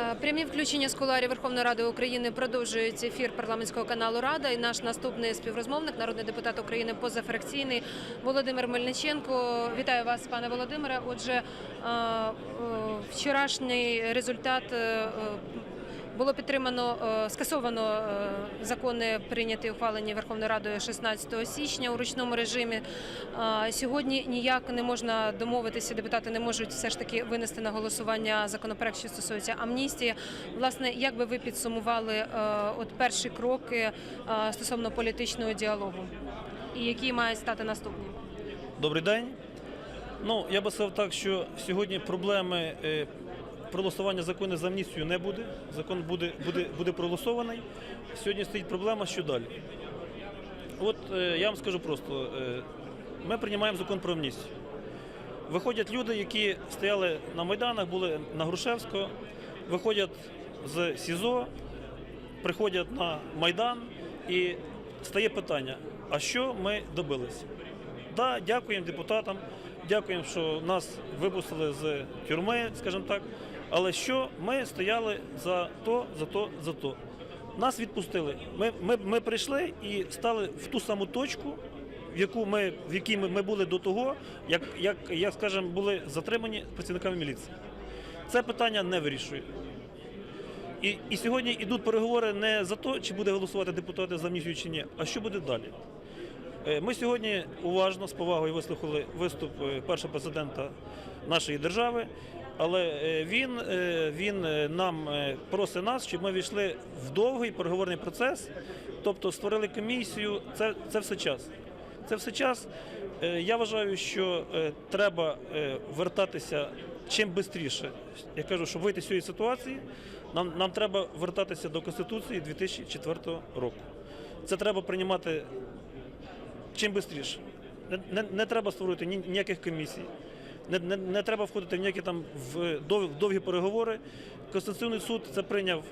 Е, Прямі включення з кулуарів Верховної Ради України продовжують ефір парламентського каналу Рада. І наш наступний співрозмовник, народний депутат України позафракційний Володимир Мельниченко. Вітаю вас, пане Володимире. Отже, е, е, вчорашній результат. Було підтримано, е, скасовано е, закони, прийняті ухвалені Верховною Радою 16 січня у ручному режимі. Сьогодні ніяк не можна домовитися, депутати не можуть все ж таки винести на голосування законопроект, що стосується амністії. Власне, як би ви підсумували е, от перші кроки стосовно політичного діалогу, і які мають стати наступні? Добрий день. Ну, я би сказав так, що сьогодні проблеми проголосування закону за амністію не буде. Закон буде, буде, буде проголосований. Сьогодні стоїть проблема, що далі. От е, я вам скажу просто: е, ми приймаємо закон про амністію. Виходять люди, які стояли на Майданах, були на Грушевського, виходять з СІЗО, приходять на Майдан і стає питання: а що ми добилися? Да, дякуємо депутатам, дякуємо, що нас випустили з тюрми, скажімо так. Але що ми стояли за то, за то, за то. Нас відпустили. Ми, ми, ми прийшли і стали в ту саму точку, в яку ми, в якій ми, ми були до того, як, як, як скажімо, були затримані працівниками міліції. Це питання не вирішує. І, і сьогодні йдуть переговори не за те, чи буде голосувати депутати за амністію чи ні, а що буде далі. Е, Ми сьогодні уважно з повагою вислухали виступ е, першого президента нашої держави, але е, він, е, він е, нам просить нас, щоб ми війшли в довгий переговорний процес, тобто створили комісію. Це, це все час. Це все час. Я вважаю, що треба вертатися чим швидше. Я кажу, щоб вийти з цієї ситуації, нам, нам треба вертатися до Конституції 2004 року. Це треба приймати чим швидше. Не, не, не треба створювати ні, ніяких комісій. Не, не, не треба входити в ніякі там в дов, довгі переговори. Конституційний суд це прийняв,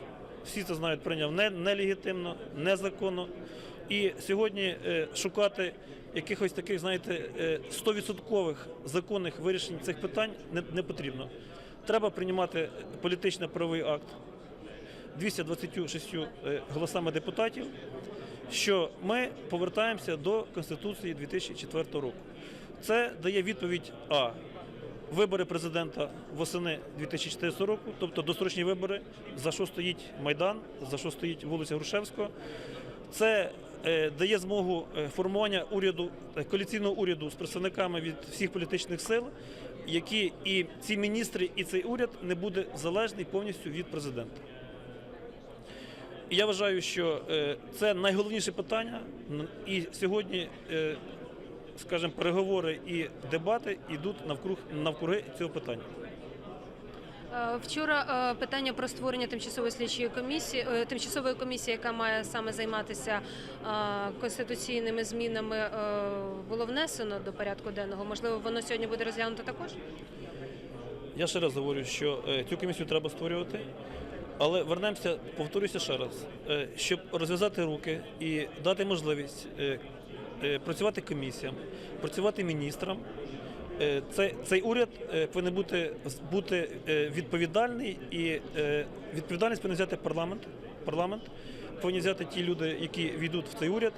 всі це знають, прийняв не, нелегітимно, незаконно. І сьогодні е, шукати якихось таких, знаєте, е, 100% законних вирішень цих питань не, не потрібно. Треба приймати політично-правовий акт 226 е, голосами депутатів, що ми повертаємося до Конституції 2004 року. Це дає відповідь А. Вибори президента восени 2014 року, тобто досрочні вибори, за що стоїть Майдан, за що стоїть вулиця Грушевського. Це е, дає змогу е, формування уряду, е, коаліційного уряду з представниками від всіх політичних сил, які і ці міністри, і цей уряд не буде залежний повністю від президента. Я вважаю, що це найголовніше питання. І сьогодні, скажімо, переговори і дебати йдуть навкруг навкруги цього питання. Е, Вчора е, питання про створення тимчасової слідчої комісії, е, тимчасової комісії, яка має саме займатися конституційними змінами, було внесено до порядку денного. Можливо, воно сьогодні буде розглянуто також. Я ще раз говорю, що цю комісію треба створювати, але вернемося, повторюся ще раз, щоб розв'язати руки і дати можливість працювати комісіям, працювати міністрам. Е, Цей, цей уряд е, повинен бути, бути е, відповідальний і е, відповідальність повинен взяти парламент. Парламент повинні взяти ті люди, які війдуть в цей уряд.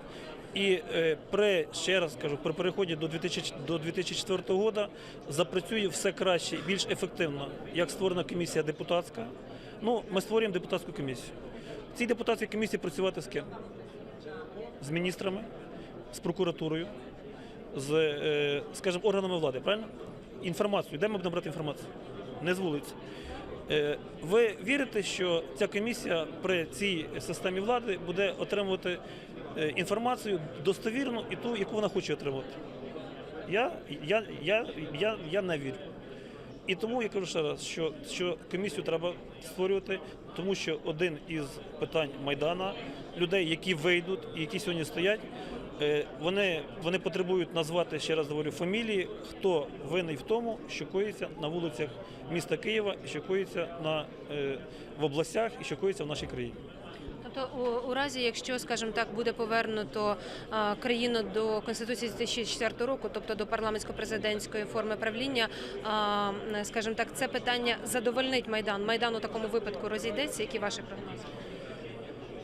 І е, при ще раз кажу, при переході до 2000, до 2004 року запрацює все краще, більш ефективно, як створена комісія депутатська. Ну, ми створюємо депутатську комісію. В цій депутатській комісії працювати з ким? З міністрами, з прокуратурою, з, е, скажімо, органами влади, правильно? Інформацію. Де ми будемо брати інформацію? Не з вулиці. Е, Ви вірите, що ця комісія при цій системі влади буде отримувати е, інформацію достовірну і ту, яку вона хоче отримати? Я, я, я, я, я не вірю. І тому я кажу ще раз, що, що комісію треба створювати, тому що один із питань Майдана, людей, які вийдуть і які сьогодні стоять, вони, вони потребують назвати, ще раз говорю, фамілії, хто винний в тому, що коїться на вулицях міста Києва, що коїться на, е, в областях і що коїться в нашій країні. Тобто, у, у разі, якщо, скажімо так, буде повернуто а, країну до конституції 2004 року, тобто до парламентсько-президентської форми правління, а, скажімо так, це питання задовольнить майдан. Майдан у такому випадку розійдеться. Які ваші прогнози?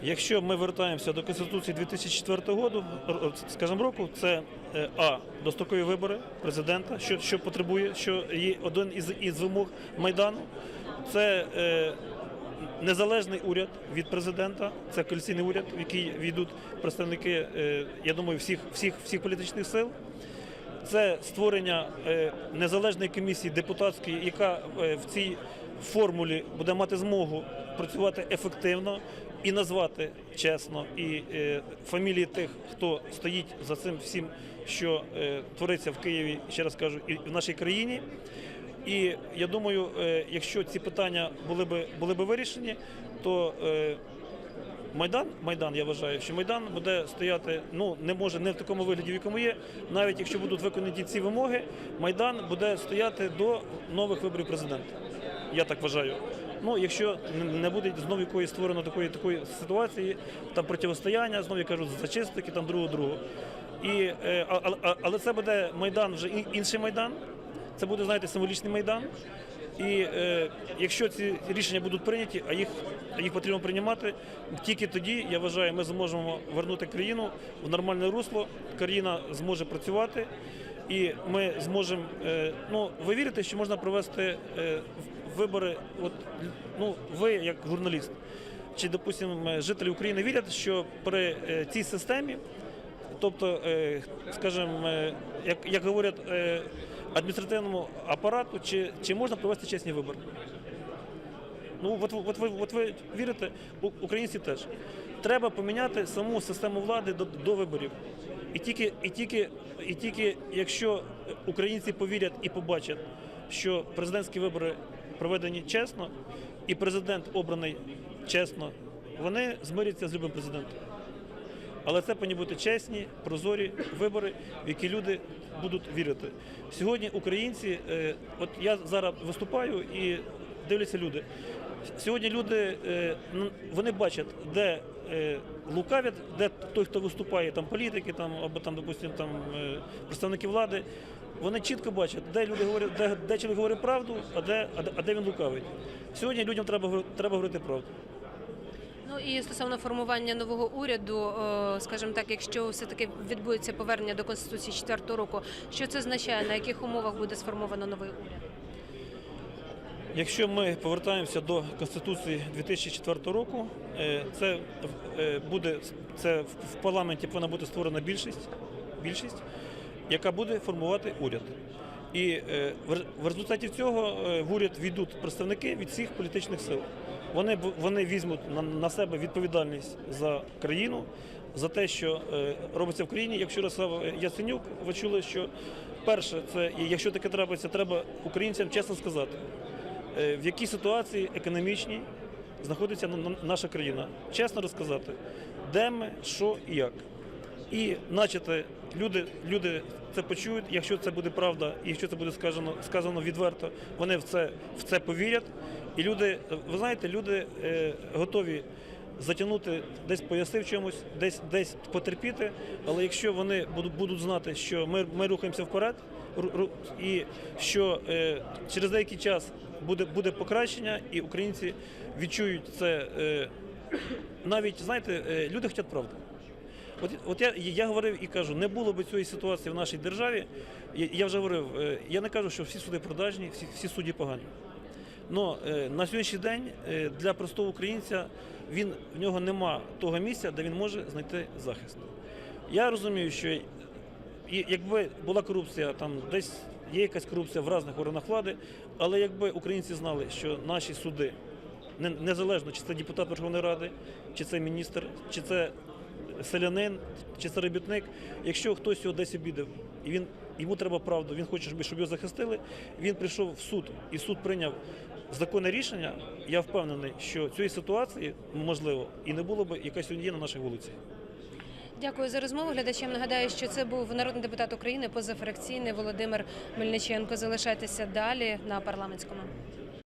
Якщо ми вертаємося до Конституції 2004 року, скажімо, року, це е, а дострокові вибори президента, що, що потребує, що є один із, із вимог майдану. Це е, незалежний уряд від президента, це коаліційний уряд, в який війдуть представники, е, я думаю, всіх, всіх, всіх політичних сил. Це створення е, незалежної комісії депутатської, яка е, в цій формулі буде мати змогу працювати ефективно і назвати чесно і е, фамілії тих, хто стоїть за цим всім, що е, твориться в Києві, ще раз кажу, і в нашій країні. І я думаю, е, якщо ці питання були би були би вирішені, то Майдан, Майдан, я вважаю, що Майдан буде стояти, ну не може не в такому вигляді, в якому є. Навіть якщо будуть виконані ці вимоги, Майдан буде стояти до нових виборів президента. Я так вважаю. Ну, якщо не- буде знову якоїсь створено такої такої ситуації, там протистояння, знову я кажу, зачистки, там другого другого. І, е, а- а- а- але це буде Майдан вже інший Майдан. Це буде, знаєте, символічний майдан. І е, якщо ці рішення будуть прийняті, а їх, їх потрібно приймати, тільки тоді, я вважаю, ми зможемо вернути країну в нормальне русло, країна зможе працювати, і ми зможемо. Е, ну, ви вірите, що можна провести е, вибори? От ну, ви як журналіст, чи, допустимо, жителі України вірять, що при е, цій системі Тобто, е, скажімо, е, як, як говорять адміністративному апарату, чи, чи можна провести чесні вибори? Ну, от, от, ви, от ви вірите, українці теж. Треба поміняти саму систему влади до, до виборів. І тільки, і, тільки, і тільки якщо українці повірять і побачать, що президентські вибори проведені чесно, і президент обраний чесно, вони змиряться з любим президентом. Але це повинні бути чесні, прозорі вибори, в які люди будуть вірити. Сьогодні українці, е, от я зараз виступаю і дивляться люди. Сьогодні люди е, ну, вони бачать, де е, лукавять, де той, хто виступає, там політики, там або там, допустим, там представники влади. Вони чітко бачать, де люди говорять, де, де чоловік говорить правду, а де, а де, він лукавить. Сьогодні людям треба треба говорити правду. Ну і стосовно формування нового уряду, скажімо так, якщо все таки відбудеться повернення до конституції 4 року, що це означає, на яких умовах буде сформовано новий уряд? Якщо ми повертаємося до Конституції 2004 року, е, це е, буде це в- в парламенті повинна бути створена більшість, більшість, яка буде формувати уряд. І е, в результаті цього е, в уряд війдуть представники від всіх політичних сил. Вони вони візьмуть на, себе відповідальність за країну, за те, що е, робиться в країні. Якщо розсав Яценюк, ви чули, що перше, це якщо таке трапиться, треба українцям чесно сказати в якій ситуації економічній знаходиться на- на- наша країна. Чесно розказати, де ми, що і як. І начати люди, люди це почують, якщо це буде правда, і якщо це буде сказано, сказано відверто, вони в це, в це повірять. І люди, ви знаєте, люди е, готові затягнути десь пояси в чомусь, десь десь потерпіти. Але якщо вони будуть, будуть знати, що ми, ми рухаємося вперед, і що е, через деякий час буде, буде покращення, і українці відчують це. Е, навіть знаєте, е, люди хочуть правди. От, от я, я говорив і кажу, не було б цієї ситуації в нашій державі. Я, я вже говорив, е, я не кажу, що всі суди продажні, всі, всі судді погані. Но е, на сьогоднішній день е, для простого українця він в нього нема того місця, де він може знайти захист. Я розумію, що якби була корупція, там десь є якась корупція в різних органах влади, але якби українці знали, що наші суди, не- незалежно чи це депутат Верховної Ради, чи це міністр, чи це селянин, чи це якщо хтось його десь обідав, і він йому треба правду, він хоче, щоб- його захистили, він прийшов в суд, і суд прийняв законне рішення. Я впевнений, що цієї ситуації можливо і не було б, яка сьогодні на наших вулицях. Дякую за розмову. Глядачам нагадаю, що це був народний депутат України позафракційний Володимир Мельниченко. Залишайтеся далі на парламентському.